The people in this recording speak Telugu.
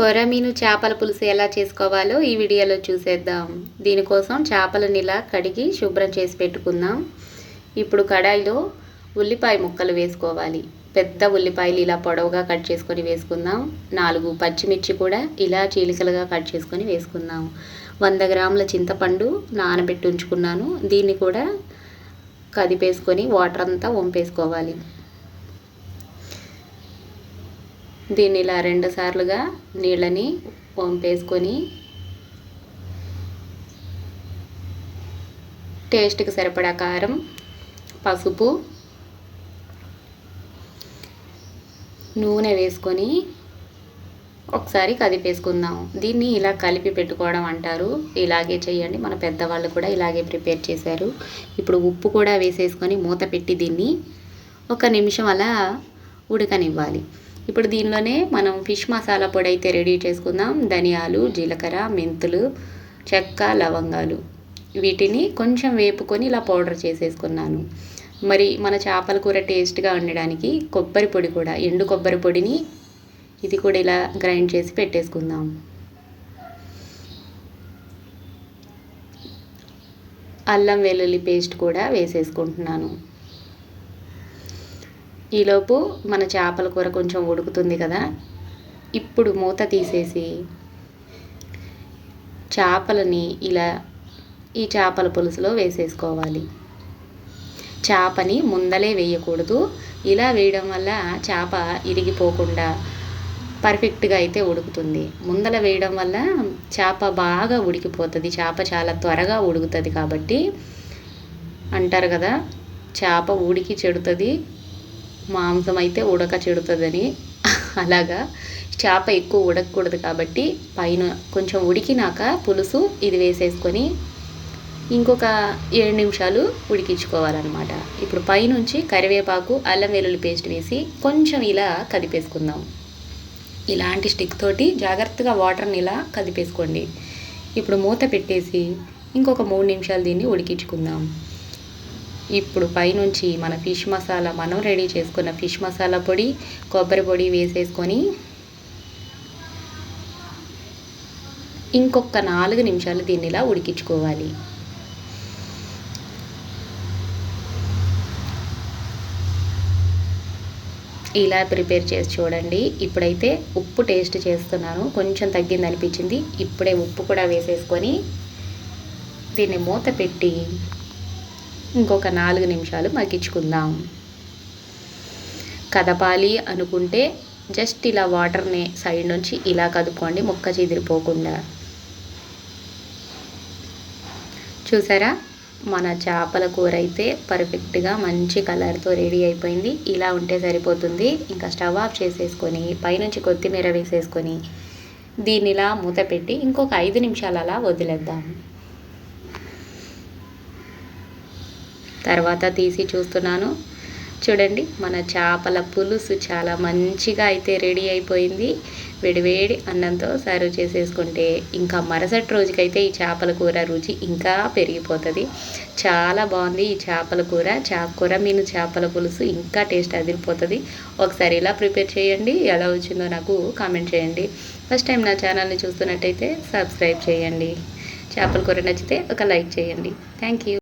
కొరమీను చేపల పులుసు ఎలా చేసుకోవాలో ఈ వీడియోలో చూసేద్దాం. దీనికోసం చేపలను ఇలా కడిగి శుభ్రం చేసి పెట్టుకుందాం. ఇప్పుడు కడాయిలో ఉల్లిపాయ ముక్కలు వేసుకోవాలి. పెద్ద ఉల్లిపాయలు ఇలా పొడవుగా కట్ చేసుకొని వేసుకుందాం. నాలుగు పచ్చిమిర్చి కూడా ఇలా చీలికలుగా కట్ చేసుకొని వేసుకుందాం. వంద గ్రాముల చింతపండు నానబెట్టి ఉంచుకున్నాను. దీన్ని కూడా కదిపేసుకొని వాటర్ అంతా వంపేసుకోవాలి. దీన్ని ఇలా రెండు సార్లుగా నీళ్ళని వంపేసుకొని టేస్ట్కి సరిపడా కారం పసుపు నూనె వేసుకొని ఒకసారి కదిపేసుకుందాం. దీన్ని ఇలా కలిపి పెట్టుకోవడం అంటారు. ఇలాగే చేయండి. మన పెద్దవాళ్ళు కూడా ఇలాగే ప్రిపేర్ చేశారు. ఇప్పుడు ఉప్పు కూడా వేసేసుకొని మూత పెట్టి దీన్ని ఒక నిమిషం అలా ఉడకనివ్వాలి. ఇప్పుడు దీనిలోనే మనం ఫిష్ మసాలా పొడి అయితే రెడీ చేసుకుందాం. ధనియాలు జీలకర్ర మెంతులు చెక్క లవంగాలు. వీటిని కొంచెం వేపుకొని ఇలా పౌడర్ చేసేసుకున్నాను. మరి మన చేపల కూర టేస్ట్గా ఉండడానికి కొబ్బరి పొడి కూడా ఎండు కొబ్బరి పొడిని ఇది కూడా ఇలా గ్రైండ్ చేసి పెట్టేసుకుందాం. అల్లం వెల్లుల్లి పేస్ట్ కూడా వేసేసుకుంటున్నాను. ఈలోపు మన చేపల కూర కొంచెం ఉడుకుతుంది కదా. ఇప్పుడు మూత తీసేసి చేపలని ఇలా ఈ చేపల పులుసులో వేసేసుకోవాలి. చేపని ముందలే వేయకూడదు. ఇలా వేయడం వల్ల చేప ఇరిగిపోకుండా పర్ఫెక్ట్గా అయితే ఉడుకుతుంది. ముందల వేయడం వల్ల చేప బాగా ఉడికిపోతుంది. చేప చాలా త్వరగా ఉడుకుతుంది కాబట్టి అంటారు కదా చేప ఉడికి చెడుతుంది. మాంసం అయితే ఉడక చెడుతుందని. అలాగా. చేప ఎక్కువ ఉడకకూడదు కాబట్టి పైన కొంచెం ఉడికినాక పులుసు ఇది వేసేసుకొని ఇంకొక ఏడు నిమిషాలు ఉడికించుకోవాలన్నమాట. ఇప్పుడు పైనుంచి కరివేపాకు అల్లం వెల్లుల్లి పేస్ట్ వేసి కొంచెం ఇలా కదిపేసుకుందాం ఇలాంటి స్టిక్ తోటి జాగ్రత్తగా వాటర్ని ఇలా కదిపేసుకోండి ఇప్పుడు మూత పెట్టేసి ఇంకొక మూడు నిమిషాలు దీన్ని ఉడికించుకుందాం. ఇప్పుడు పైనుంచి మన ఫిష్ మసాలా మనం రెడీ చేసుకున్న ఫిష్ మసాలా పొడి కొబ్బరి పొడి వేసేసుకొని ఇంకొక నాలుగు నిమిషాలు దీన్ని ఇలా ఉడికించుకోవాలి. ఇలా ప్రిపేర్ చేసి చూడండి. ఇప్పుడైతే ఉప్పు టేస్ట్ చేస్తున్నాను. కొంచెం తగ్గింది అనిపించింది. ఇప్పుడే ఉప్పు కూడా వేసేసుకొని దీన్ని మూత పెట్టి ఇంకొక నాలుగు నిమిషాలు మగ్గించుకుందాం. కదపాలి అనుకుంటే జస్ట్ ఇలా వాటర్ని సైడ్ నుంచి ఇలా కదుపుకోండి మొక్క చెదిరిపోకుండా చూసారా? మన చేపల కూర అయితే పర్ఫెక్ట్గా మంచి కలర్తో రెడీ అయిపోయింది. ఇలా ఉంటే సరిపోతుంది. ఇంకా స్టవ్ ఆఫ్ చేసేసుకొని పైనుంచి కొత్తిమీర వేసేసుకొని దీన్ని ఇలా మూత పెట్టి ఇంకొక ఐదు నిమిషాలు అలా వదిలేద్దాం. తర్వాత తీసి చూస్తున్నాను. చూడండి మన చేపల పులుసు చాలా మంచిగా అయితే రెడీ అయిపోయింది. వేడివేడి అన్నంతో సర్వ్ చేసేసుకుంటే ఇంకా మరుసటి రోజుకైతే ఈ చేపల కూర రుచి ఇంకా పెరిగిపోతుంది. చాలా బాగుంది ఈ చేపల కూర. చేప కూర మీను చేపల పులుసు ఇంకా టేస్ట్ అదిరిపోతుంది. ఒకసారి ఇలా ప్రిపేర్ చేయండి ఎలా వచ్చిందో నాకు కామెంట్ చేయండి. ఫస్ట్ టైం నా ఛానల్ని చూస్తున్నట్టయితే సబ్స్క్రైబ్ చేయండి. చేపల కూర నచ్చితే ఒక లైక్ చేయండి. Thank you.